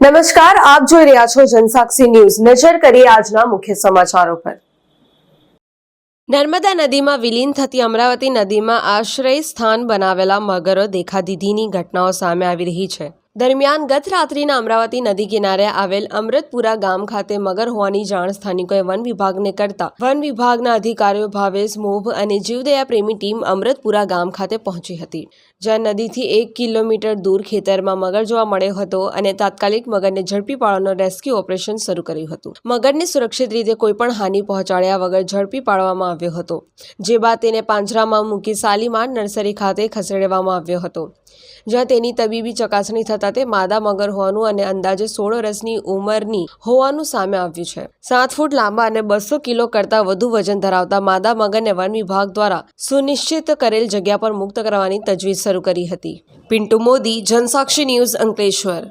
નમસ્કાર, આપ જોઈ રહ્યા છો જનસાક્ષી ન્યૂઝ. નજર કરીએ આજના મુખ્ય સમાચારો પર. નર્મદા નદીમાં વિલીન થતી અમરાવતી નદીમાં આશ્રય સ્થાન બનાવેલા મગરો દેખાદીધીની ઘટનાઓ સામે આવી રહી છે. દરમિયાન ગત રાત્રિના અમરાવતી નદી કિનારે આવેલ અમૃતપુરા ગામ ખાતે મગર હોવાની જાણ સ્થાનિકોએ વન વિભાગને કરતા વન વિભાગના અધિકારીઓ ભાવેશ મોભ અને જીવદયા પ્રેમી ટીમ અમૃતપુરા ગામ ખાતે પહોંચી હતી. જ્યાં નદીથી એક કિલોમીટર દૂર ખેતરમાં મગર જોવા મળ્યો હતો અને તાત્કાલિક મગરને ઝડપી પાડવાનો રેસ્ક્યુ ઓપરેશન શરૂ કર્યું હતું. મગરને સુરક્ષિત રીતે કોઈપણ હાનિ પહોંચાડ્યા વગર ઝડપી પાડવામાં આવ્યો હતો, જે બાદ તેને પાંજરામાં મૂકી શાલીમાર નર્સરી ખાતે ખસેડવામાં આવ્યો હતો. જ્યાં તેની તબીબી ચકાસણી થતાં તે માદા મગર હોવાનું અને અંદાજે સોળ વર્ષની ઉંમરની હોવાનું સામે આવ્યું છે. સાત ફૂટ લાંબા અને બસો કિલો કરતાં વધુ વજન ધરાવતા માદા મગરને વન વિભાગ દ્વારા સુનિશ્ચિત કરેલ જગ્યા પર મુક્ત કરવાની તજવીજ શરૂ કરી હતી. પિન્ટુ મોદી, જનસાક્ષી ન્યૂઝ અંકલેશ્વર.